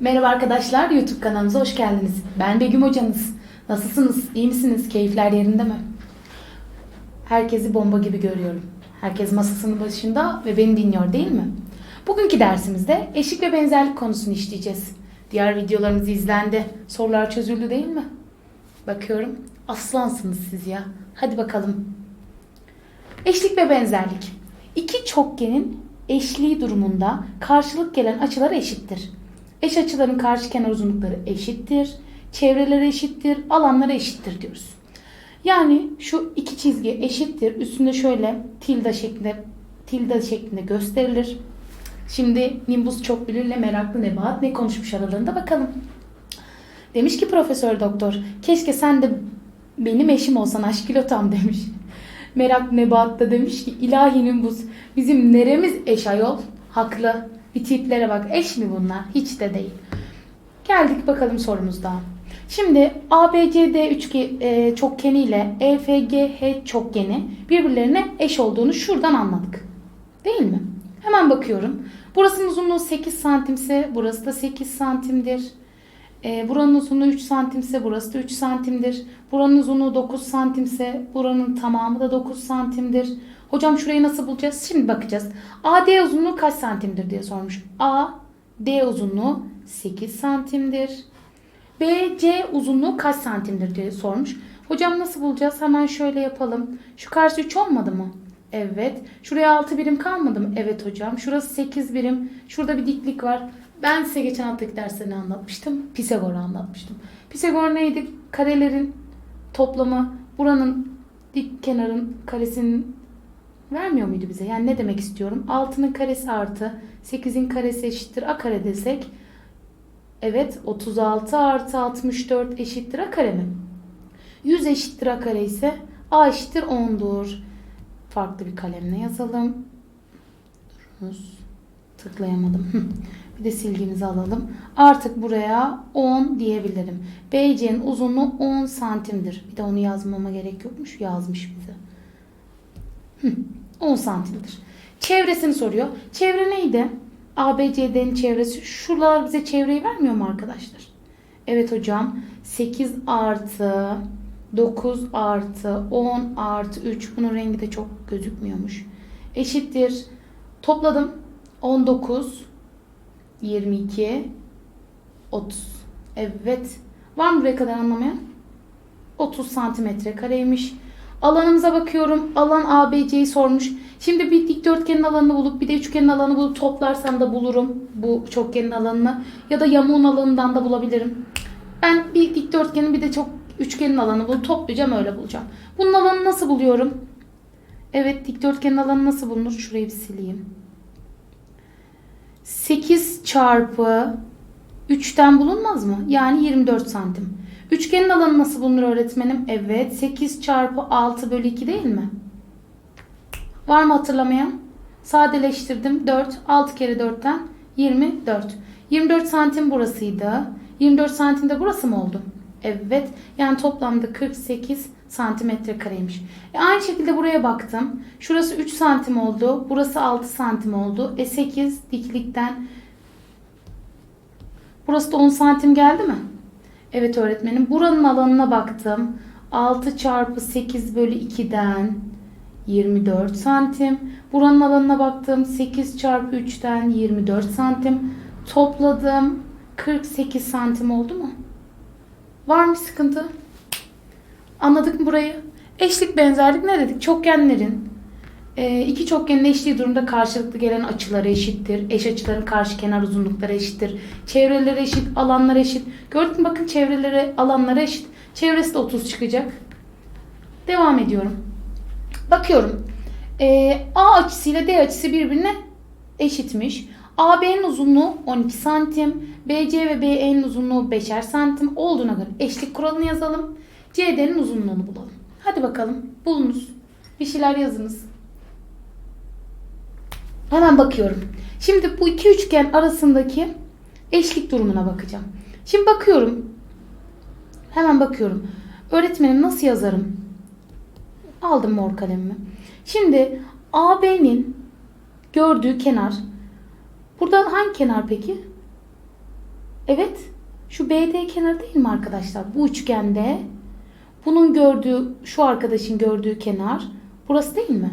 Merhaba arkadaşlar, YouTube kanalımıza hoş geldiniz. Ben Begüm hocanız. Nasılsınız? İyi misiniz? Keyifler yerinde mi? Herkesi bomba gibi görüyorum. Herkes masasının başında ve beni dinliyor değil mi? Bugünkü dersimizde eşlik ve benzerlik konusunu işleyeceğiz. Diğer videolarımız izlendi. Sorular çözüldü değil mi? Bakıyorum. Aslansınız siz ya. Hadi bakalım. Eşlik ve benzerlik. İki çokgenin eşliği durumunda karşılık gelen açılar eşittir. Eş açıların karşı kenar uzunlukları eşittir. Çevreleri eşittir. Alanları eşittir diyoruz. Yani şu iki çizgi eşittir. Üstünde şöyle tilde şeklinde tilde şeklinde gösterilir. Şimdi Nimbus çok bilirle meraklı nebahat ne konuşmuş aralarında bakalım. Demiş ki profesör doktor keşke sen de benim eşim olsan aşkilotam demiş. Merak Nebat da demiş ki ilahi Nimbus bizim neremiz eş ayol? Haklı. Bir tiplere bak eş mi bunlar? Hiç de değil. Geldik bakalım sorumuzda. Şimdi ABCD üçge e, çokgeni ile EFGH çokgeni birbirlerine eş olduğunu şuradan anladık. Değil mi? Hemen bakıyorum. Burasının uzunluğu 8 santimse burası da 8 santimdir. E, buranın uzunluğu 3 santimse burası da 3 santimdir. Buranın uzunluğu 9 santimse buranın tamamı da 9 santimdir. Hocam şurayı nasıl bulacağız? Şimdi bakacağız. AD uzunluğu kaç santimdir diye sormuş. A, D uzunluğu 8 santimdir. BC uzunluğu kaç santimdir diye sormuş. Hocam nasıl bulacağız? Hemen şöyle yapalım. Şu karşı 3 olmadı mı? Evet. Şuraya 6 birim kalmadı mı? Evet hocam. Şurası 8 birim. Şurada bir diklik var. Ben size geçen haftaki derste ne anlatmıştım? Pisagor'u anlatmıştım. Pisagor neydi? Karelerin toplamı buranın dik kenarın karesinin vermiyor muydu bize? Yani ne demek istiyorum? 6'nın karesi artı 8'in karesi eşittir a kare desek Evet 36 artı 64 eşittir a kare mi? 100 eşittir a kare ise a eşittir 10'dur. Farklı bir kalemle yazalım. Durunuz. Tıklayamadım. bir de silgimizi alalım. Artık buraya 10 diyebilirim. BC'nin uzunluğu 10 santimdir. Bir de onu yazmama gerek yokmuş. Yazmış bize. Hı, 10 santimdir. Çevresini soruyor. Çevre neydi? ABCD'nin çevresi. Şuralar bize çevreyi vermiyor mu arkadaşlar? Evet hocam. 8 artı 9 artı 10 artı 3. Bunun rengi de çok gözükmüyormuş. Eşittir. Topladım. 19 22 30. Evet. Var mı buraya kadar anlamayan? 30 santimetre kareymiş. Alanımıza bakıyorum. Alan ABC'yi sormuş. Şimdi bir dikdörtgenin alanını bulup bir de üçgenin alanını bulup toplarsam da bulurum bu çokgenin alanını. Ya da yamuğun alanından da bulabilirim. Ben bir dikdörtgenin bir de çok üçgenin alanını bulup toplayacağım öyle bulacağım. Bunun alanını nasıl buluyorum? Evet dikdörtgenin alanı nasıl bulunur? Şurayı bir sileyim. 8 çarpı 3'ten bulunmaz mı? Yani 24 santim. Üçgenin alanı nasıl bulunur öğretmenim? Evet 8 çarpı 6 bölü 2 değil mi? Var mı hatırlamayan? Sadeleştirdim. 4. 6 kere 4'ten 24. 24 santim burasıydı. 24 santim de burası mı oldu? Evet. Yani toplamda 48 santimetre kareymiş. E aynı şekilde buraya baktım. Şurası 3 santim oldu. Burası 6 santim oldu. E 8 diklikten Burası da 10 santim geldi mi? Evet öğretmenim. Buranın alanına baktım. 6 çarpı 8 bölü 2'den 24 santim. Buranın alanına baktım. 8 çarpı 3'ten 24 santim. Topladım. 48 santim oldu mu? Var mı sıkıntı? Anladık mı burayı? Eşlik benzerlik ne dedik? Çokgenlerin e, iki çokgenin eşliği durumda karşılıklı gelen açıları eşittir. Eş açıların karşı kenar uzunlukları eşittir. Çevreleri eşit, alanları eşit. Gördün mü bakın çevreleri, alanları eşit. Çevresi de 30 çıkacak. Devam ediyorum. Bakıyorum. Ee, A açısıyla D açısı birbirine eşitmiş. AB'nin uzunluğu 12 santim. BC ve BE'nin uzunluğu 5'er santim olduğuna göre eşlik kuralını yazalım. CD'nin uzunluğunu bulalım. Hadi bakalım bulunuz. Bir şeyler yazınız. Hemen bakıyorum. Şimdi bu iki üçgen arasındaki eşlik durumuna bakacağım. Şimdi bakıyorum. Hemen bakıyorum. Öğretmenim nasıl yazarım? Aldım mor kalemimi. Şimdi AB'nin gördüğü kenar. Burada hangi kenar peki? Evet. Şu BD kenarı değil mi arkadaşlar? Bu üçgende bunun gördüğü, şu arkadaşın gördüğü kenar burası değil mi?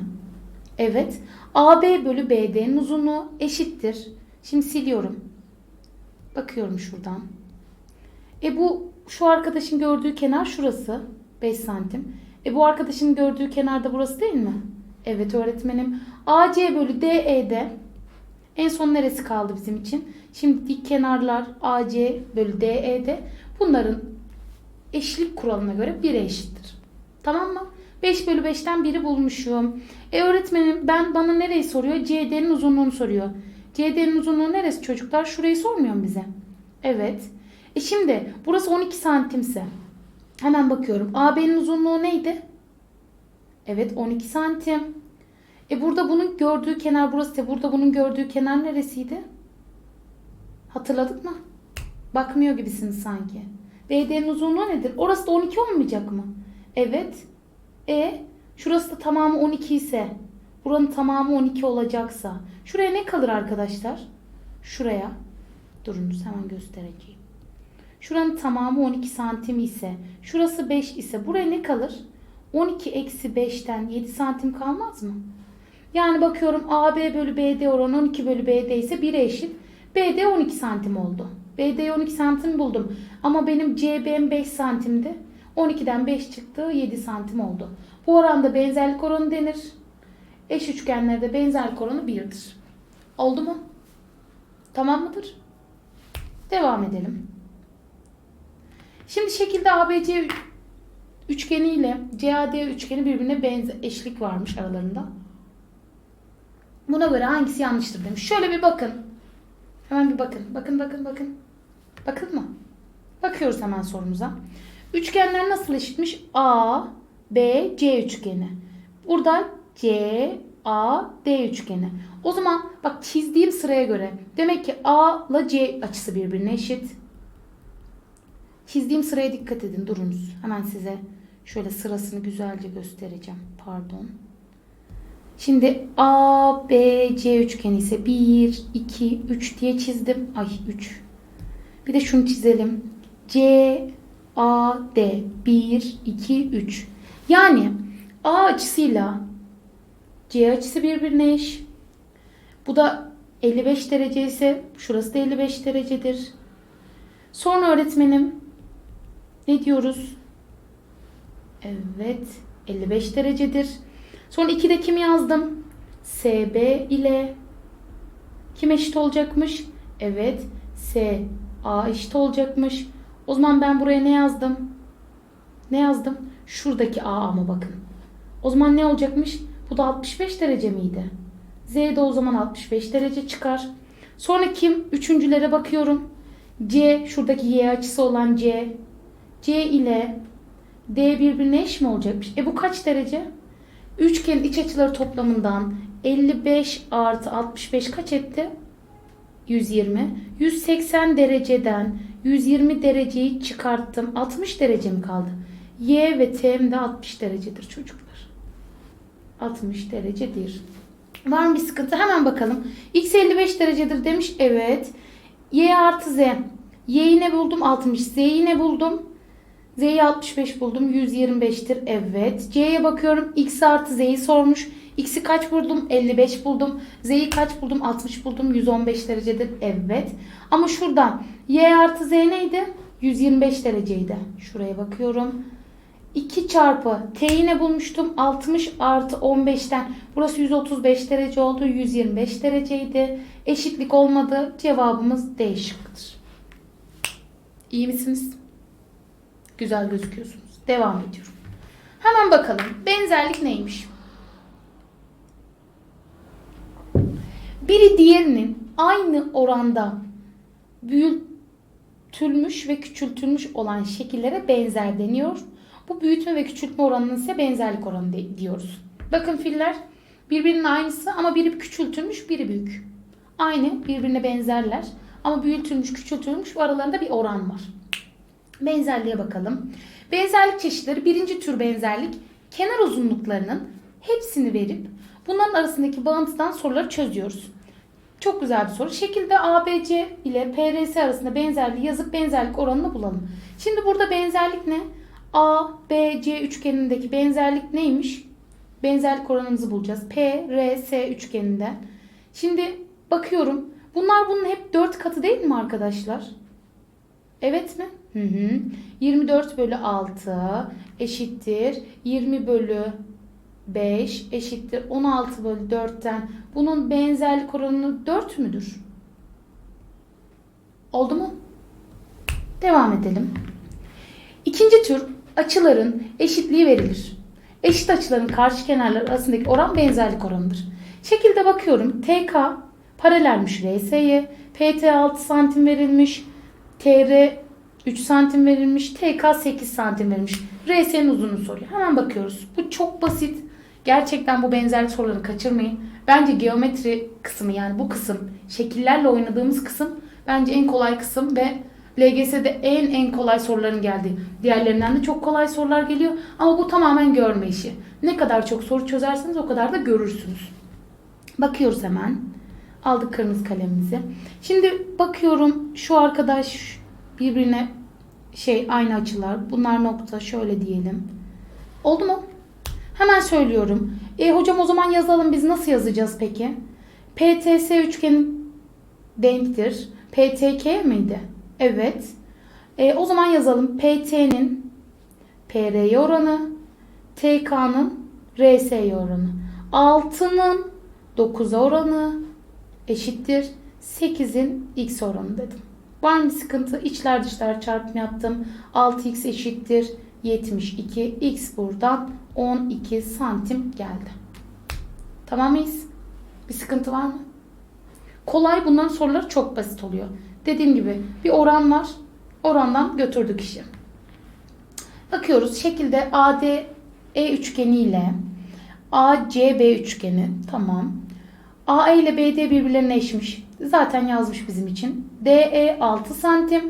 Evet. AB bölü BD'nin uzunluğu eşittir. Şimdi siliyorum. Bakıyorum şuradan. E bu şu arkadaşın gördüğü kenar şurası. 5 santim. E bu arkadaşın gördüğü kenar da burası değil mi? Evet öğretmenim. AC bölü DE'de en son neresi kaldı bizim için? Şimdi dik kenarlar AC bölü DE'de bunların eşlik kuralına göre 1'e eşittir. Tamam mı? 5 bölü 5'ten 1'i bulmuşum. E öğretmenim ben bana nereyi soruyor? CD'nin uzunluğunu soruyor. CD'nin uzunluğu neresi çocuklar? Şurayı sormuyor mu bize? Evet. E şimdi burası 12 santimse hemen bakıyorum. AB'nin uzunluğu neydi? Evet 12 santim. E burada bunun gördüğü kenar burası. Burada bunun gördüğü kenar neresiydi? Hatırladık mı? Bakmıyor gibisiniz sanki. BD'nin uzunluğu nedir? Orası da 12 olmayacak mı? Evet. E şurası da tamamı 12 ise buranın tamamı 12 olacaksa şuraya ne kalır arkadaşlar? Şuraya durunuz hemen göstereceğim. Şuranın tamamı 12 santim ise şurası 5 ise buraya ne kalır? 12 eksi 5'ten 7 santim kalmaz mı? Yani bakıyorum AB bölü BD oranı 12 bölü BD ise 1'e eşit. BD 12 santim oldu. BD 12 santim buldum. Ama benim CB'm 5 santimdi. 12'den 5 çıktı 7 santim oldu. Bu oranda benzerlik oranı denir. Eş üçgenlerde benzerlik oranı 1'dir. Oldu mu? Tamam mıdır? Devam edelim. Şimdi şekilde ABC üçgeni ile CAD üçgeni birbirine benzer eşlik varmış aralarında. Buna göre hangisi yanlıştır demiş. Şöyle bir bakın. Hemen bir bakın. Bakın bakın bakın. Bakın mı? Bakıyoruz hemen sorumuza. Üçgenler nasıl eşitmiş? A, B, C üçgeni. Burada C, A, D üçgeni. O zaman bak çizdiğim sıraya göre demek ki A ile C açısı birbirine eşit. Çizdiğim sıraya dikkat edin. Durunuz. Hemen size şöyle sırasını güzelce göstereceğim. Pardon. Şimdi A, B, C üçgeni ise 1, 2, 3 diye çizdim. Ay 3. Bir de şunu çizelim. C, A, D. 1, 2, 3. Yani A açısıyla C açısı birbirine eş. Bu da 55 derece ise şurası da 55 derecedir. Sonra öğretmenim ne diyoruz? Evet 55 derecedir. Sonra 2'de kim yazdım? SB ile kim eşit olacakmış? Evet SA eşit olacakmış. O zaman ben buraya ne yazdım? Ne yazdım? Şuradaki A ama bakın. O zaman ne olacakmış? Bu da 65 derece miydi? Z de o zaman 65 derece çıkar. Sonra kim? Üçüncülere bakıyorum. C şuradaki Y açısı olan C. C ile D birbirine eş mi olacakmış? E bu kaç derece? Üçgenin iç açıları toplamından 55 artı 65 kaç etti? 120. 180 dereceden 120 dereceyi çıkarttım. 60 derece mi kaldı? Y ve T'm de 60 derecedir çocuklar. 60 derecedir. Var mı bir sıkıntı? Hemen bakalım. X 55 derecedir demiş. Evet. Y artı Z. Y'yi ne buldum? 60. Z'yi ne buldum? Z'yi 65 buldum. 125'tir. Evet. C'ye bakıyorum. X artı Z'yi sormuş. X'i kaç buldum? 55 buldum. Z'yi kaç buldum? 60 buldum. 115 derecedir. Evet. Ama şuradan Y artı Z neydi? 125 dereceydi. Şuraya bakıyorum. 2 çarpı T'yi ne bulmuştum? 60 artı 15'ten. Burası 135 derece oldu. 125 dereceydi. Eşitlik olmadı. Cevabımız D şıkkıdır. İyi misiniz? Güzel gözüküyorsunuz. Devam ediyorum. Hemen bakalım. Benzerlik neymiş? Biri diğerinin aynı oranda büyütülmüş ve küçültülmüş olan şekillere benzer deniyor. Bu büyütme ve küçültme oranının ise benzerlik oranı diyoruz. Bakın filler birbirinin aynısı ama biri küçültülmüş, biri büyük. Aynı, birbirine benzerler ama büyütülmüş, küçültülmüş ve aralarında bir oran var. Benzerliğe bakalım. Benzerlik çeşitleri birinci tür benzerlik kenar uzunluklarının hepsini verip bunların arasındaki bağıntıdan soruları çözüyoruz. Çok güzel bir soru. Şekilde ABC ile PRS arasında benzerliği yazıp benzerlik oranını bulalım. Şimdi burada benzerlik ne? ABC üçgenindeki benzerlik neymiş? Benzerlik oranımızı bulacağız. PRS üçgeninden. Şimdi bakıyorum. Bunlar bunun hep 4 katı değil mi arkadaşlar? Evet mi? Hı hı. 24 bölü 6 eşittir. 20 bölü 5 eşittir 16 bölü 4'ten bunun benzerlik oranı 4 müdür? Oldu mu? Devam edelim. İkinci tür açıların eşitliği verilir. Eşit açıların karşı kenarları arasındaki oran benzerlik oranıdır. Şekilde bakıyorum. TK paralelmiş RS'ye. PT 6 santim verilmiş. TR 3 santim verilmiş. TK 8 santim verilmiş. RS'nin uzunluğunu soruyor. Hemen bakıyoruz. Bu çok basit. Gerçekten bu benzerlik sorularını kaçırmayın. Bence geometri kısmı yani bu kısım şekillerle oynadığımız kısım bence en kolay kısım ve LGS'de en en kolay soruların geldiği. Diğerlerinden de çok kolay sorular geliyor ama bu tamamen görme işi. Ne kadar çok soru çözerseniz o kadar da görürsünüz. Bakıyoruz hemen. Aldık kırmızı kalemimizi. Şimdi bakıyorum şu arkadaş birbirine şey aynı açılar. Bunlar nokta şöyle diyelim. Oldu mu? Hemen söylüyorum. E hocam o zaman yazalım. Biz nasıl yazacağız peki? PTS üçgeni denktir. PTK miydi? Evet. E, o zaman yazalım. PT'nin PR'ye oranı, TK'nın RS'ye oranı. 6'nın 9'a oranı eşittir. 8'in X oranı dedim. Var mı sıkıntı? İçler dışlar çarpımı yaptım. 6x eşittir 72. X buradan 12 santim geldi. Tamam mıyız? Bir sıkıntı var mı? Kolay bunların soruları çok basit oluyor. Dediğim gibi bir oran var. Orandan götürdük işi. Bakıyoruz şekilde ADE üçgeni ile ACB üçgeni tamam. AE ile BD birbirlerine eşmiş. Zaten yazmış bizim için. DE 6 santim,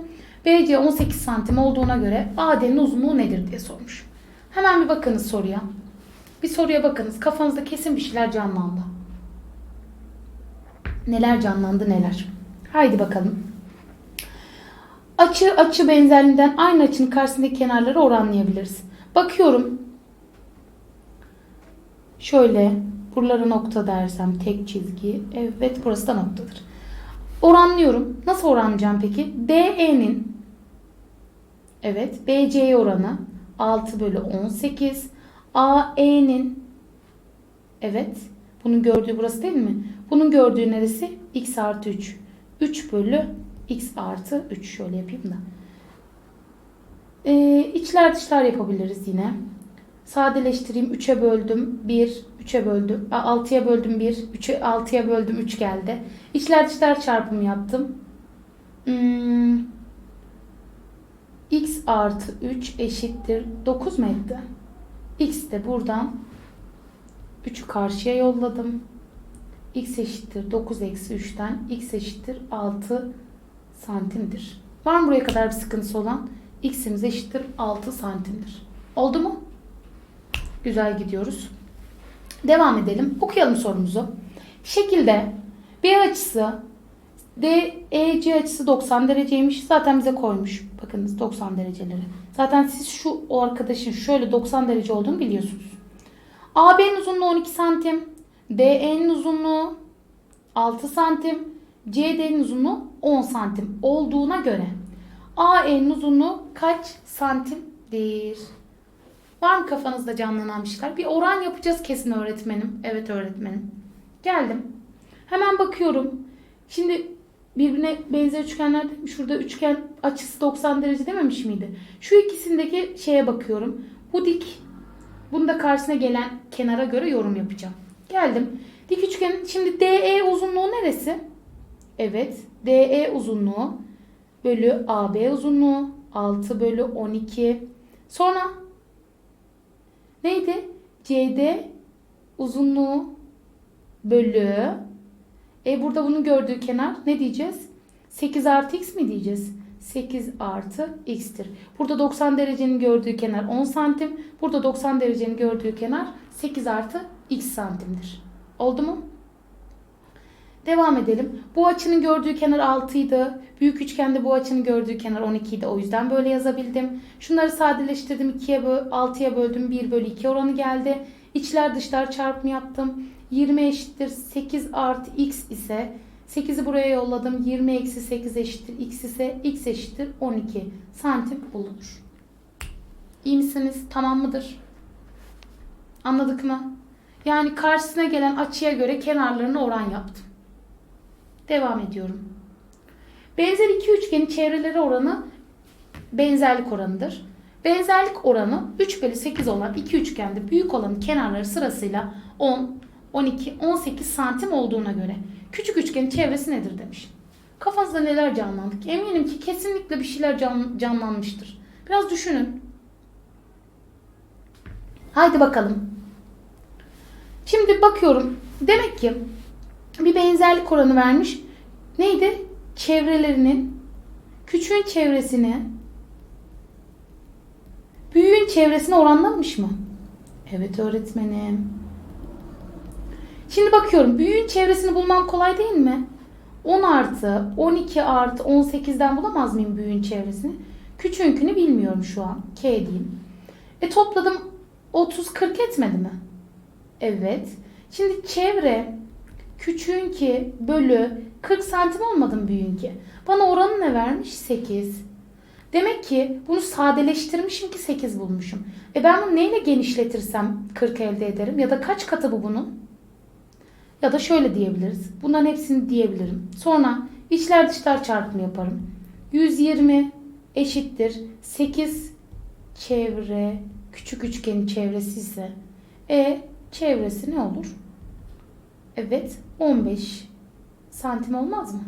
BC 18 santim olduğuna göre AD'nin uzunluğu nedir diye sormuş. Hemen bir bakınız soruya. Bir soruya bakınız. Kafanızda kesin bir şeyler canlandı. Neler canlandı neler. Haydi bakalım. Açı açı benzerliğinden aynı açının karşısındaki kenarları oranlayabiliriz. Bakıyorum. Şöyle buralara nokta dersem tek çizgi. Evet burası da noktadır. Oranlıyorum. Nasıl oranlayacağım peki? DE'nin evet BC'ye oranı 6 bölü 18. AE'nin evet bunun gördüğü burası değil mi? Bunun gördüğü neresi? X artı 3. 3 bölü X artı 3. Şöyle yapayım da. Ee, içler dışlar yapabiliriz yine. Sadeleştireyim. 3'e böldüm 1. 3'e böldüm. 6'ya böldüm 1. 3'e 6'ya böldüm 3 geldi. İçler dışlar çarpımı yaptım. Hmm. X artı 3 eşittir 9 mu etti? X de buradan 3'ü karşıya yolladım. X eşittir 9 eksi 3'ten X eşittir 6 santimdir. Var mı buraya kadar bir sıkıntısı olan? X'imiz eşittir 6 santimdir. Oldu mu? Güzel gidiyoruz. Devam edelim. Okuyalım sorumuzu. Şekilde B açısı DEC açısı 90 dereceymiş. Zaten bize koymuş. Bakınız 90 dereceleri. Zaten siz şu o arkadaşın şöyle 90 derece olduğunu biliyorsunuz. AB'nin uzunluğu 12 santim. DE'nin uzunluğu 6 santim. CD'nin uzunluğu 10 santim olduğuna göre AE'nin uzunluğu kaç santimdir? Var mı kafanızda canlanan bir şeyler? Bir oran yapacağız kesin öğretmenim. Evet öğretmenim. Geldim. Hemen bakıyorum. Şimdi birbirine benzer üçgenler şurada üçgen açısı 90 derece dememiş miydi? Şu ikisindeki şeye bakıyorum. Bu dik. Bunu da karşısına gelen kenara göre yorum yapacağım. Geldim. Dik üçgenin şimdi DE uzunluğu neresi? Evet. DE uzunluğu bölü AB uzunluğu 6 bölü 12. Sonra neydi? CD uzunluğu bölü e burada bunu gördüğü kenar ne diyeceğiz? 8 artı x mi diyeceğiz? 8 artı x'tir. Burada 90 derecenin gördüğü kenar 10 santim. Burada 90 derecenin gördüğü kenar 8 artı x santimdir. Oldu mu? Devam edelim. Bu açının gördüğü kenar 6 idi. Büyük üçgende bu açının gördüğü kenar 12 idi. O yüzden böyle yazabildim. Şunları sadeleştirdim. 2'ye böl 6'ya böldüm. 1 bölü 2 oranı geldi. İçler dışlar çarpımı yaptım. 20 eşittir 8 artı x ise 8'i buraya yolladım. 20 eksi 8 eşittir x ise x eşittir 12 santim bulunur. İyi misiniz? Tamam mıdır? Anladık mı? Yani karşısına gelen açıya göre kenarlarını oran yaptım. Devam ediyorum. Benzer iki üçgenin çevreleri oranı benzerlik oranıdır. Benzerlik oranı 3 bölü 8 olan iki üçgende büyük olanın kenarları sırasıyla 10, 12, 18 santim olduğuna göre küçük üçgenin çevresi nedir demiş. Kafanızda neler canlandı? Eminim ki kesinlikle bir şeyler can, canlanmıştır. Biraz düşünün. Haydi bakalım. Şimdi bakıyorum. Demek ki bir benzerlik oranı vermiş. Neydi? Çevrelerinin küçüğün çevresini büyüğün çevresine oranlamış mı? Evet öğretmenim. Şimdi bakıyorum. Büyüğün çevresini bulmam kolay değil mi? 10 artı 12 artı 18'den bulamaz mıyım büyüğün çevresini? Küçüğünkünü bilmiyorum şu an. K diyeyim. E topladım 30 40 etmedi mi? Evet. Şimdi çevre küçüğünki bölü 40 santim olmadı mı büyüğünki? Bana oranı ne vermiş? 8. Demek ki bunu sadeleştirmişim ki 8 bulmuşum. E ben bunu neyle genişletirsem 40 elde ederim? Ya da kaç katı bu bunun? Ya da şöyle diyebiliriz. Bunların hepsini diyebilirim. Sonra içler dışlar çarpımı yaparım. 120 eşittir 8 çevre küçük üçgenin çevresi ise e çevresi ne olur? Evet 15 santim olmaz mı?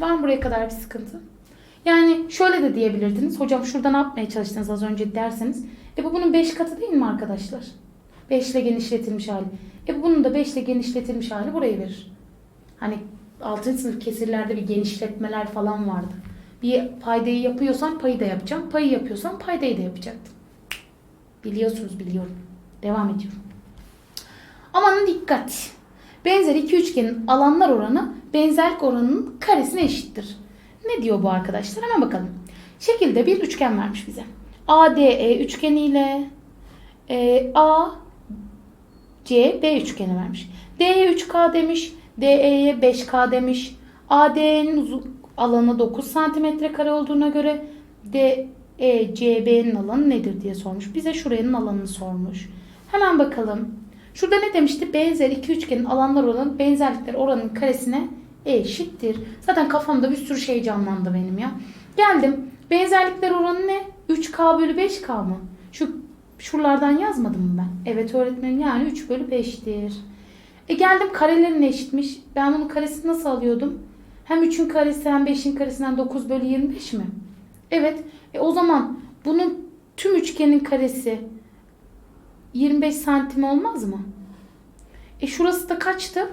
Var mı buraya kadar bir sıkıntı? Yani şöyle de diyebilirdiniz. Hocam şurada ne yapmaya çalıştınız az önce derseniz. E bu bunun 5 katı değil mi arkadaşlar? 5 ile genişletilmiş hali. E bunun da 5 ile genişletilmiş hali burayı verir. Hani 6. sınıf kesirlerde bir genişletmeler falan vardı. Bir paydayı yapıyorsan payı da yapacağım. Payı yapıyorsan paydayı da yapacaktım. Biliyorsunuz biliyorum. Devam ediyorum. Amanın dikkat. Benzer iki üçgenin alanlar oranı benzerlik oranının karesine eşittir. Ne diyor bu arkadaşlar? Hemen bakalım. Şekilde bir üçgen vermiş bize. ADE üçgeniyle e, A C B üçgeni vermiş. D'ye 3K demiş. DE'ye 5K demiş. AD'nin alanı 9 cm kare olduğuna göre DE CB'nin alanı nedir diye sormuş. Bize şuranın alanını sormuş. Hemen bakalım. Şurada ne demişti? Benzer iki üçgenin alanlar olan benzerlikler oranın karesine eşittir. Zaten kafamda bir sürü şey canlandı benim ya. Geldim. Benzerlikler oranı ne? 3K bölü 5K mı? Şu şuralardan yazmadım mı ben? Evet öğretmenim yani 3 bölü 5'tir. E geldim karelerin eşitmiş. Ben bunun karesini nasıl alıyordum? Hem 3'ün karesi hem 5'in karesinden 9 bölü 25 mi? Evet. E o zaman bunun tüm üçgenin karesi 25 santim olmaz mı? E şurası da kaçtı?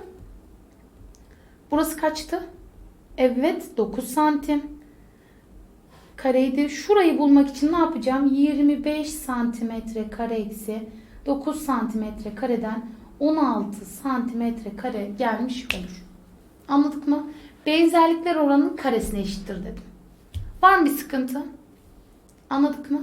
Burası kaçtı? Evet 9 santim. Kareydi. Şurayı bulmak için ne yapacağım? 25 santimetre kare eksi 9 santimetre kareden 16 santimetre kare gelmiş olur. Anladık mı? Benzerlikler oranının karesine eşittir dedim. Var mı bir sıkıntı? Anladık mı?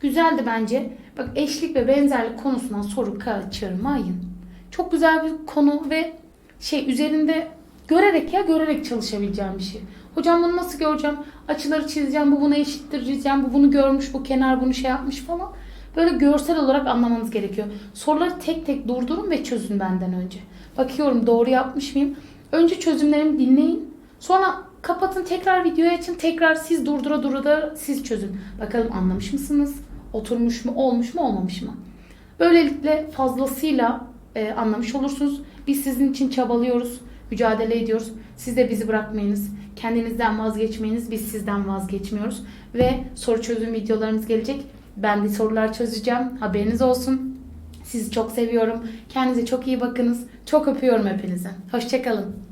Güzeldi bence. Bak eşlik ve benzerlik konusundan soru kaçırmayın. Çok güzel bir konu ve şey üzerinde görerek ya görerek çalışabileceğim bir şey. Hocam bunu nasıl göreceğim? Açıları çizeceğim. Bu buna eşittir diyeceğim. Bu bunu görmüş. Bu kenar bunu şey yapmış falan. Böyle görsel olarak anlamanız gerekiyor. Soruları tek tek durdurun ve çözün benden önce. Bakıyorum doğru yapmış mıyım? Önce çözümlerimi dinleyin. Sonra kapatın tekrar videoyu açın. Tekrar siz durdura durdura siz çözün. Bakalım anlamış mısınız? Oturmuş mu? Olmuş mu? Olmamış mı? Böylelikle fazlasıyla e, anlamış olursunuz. Biz sizin için çabalıyoruz. Mücadele ediyoruz. Siz de bizi bırakmayınız. Kendinizden vazgeçmeyiniz. Biz sizden vazgeçmiyoruz. Ve soru çözüm videolarımız gelecek. Ben de sorular çözeceğim. Haberiniz olsun. Sizi çok seviyorum. Kendinize çok iyi bakınız. Çok öpüyorum hepinizi. Hoşçakalın.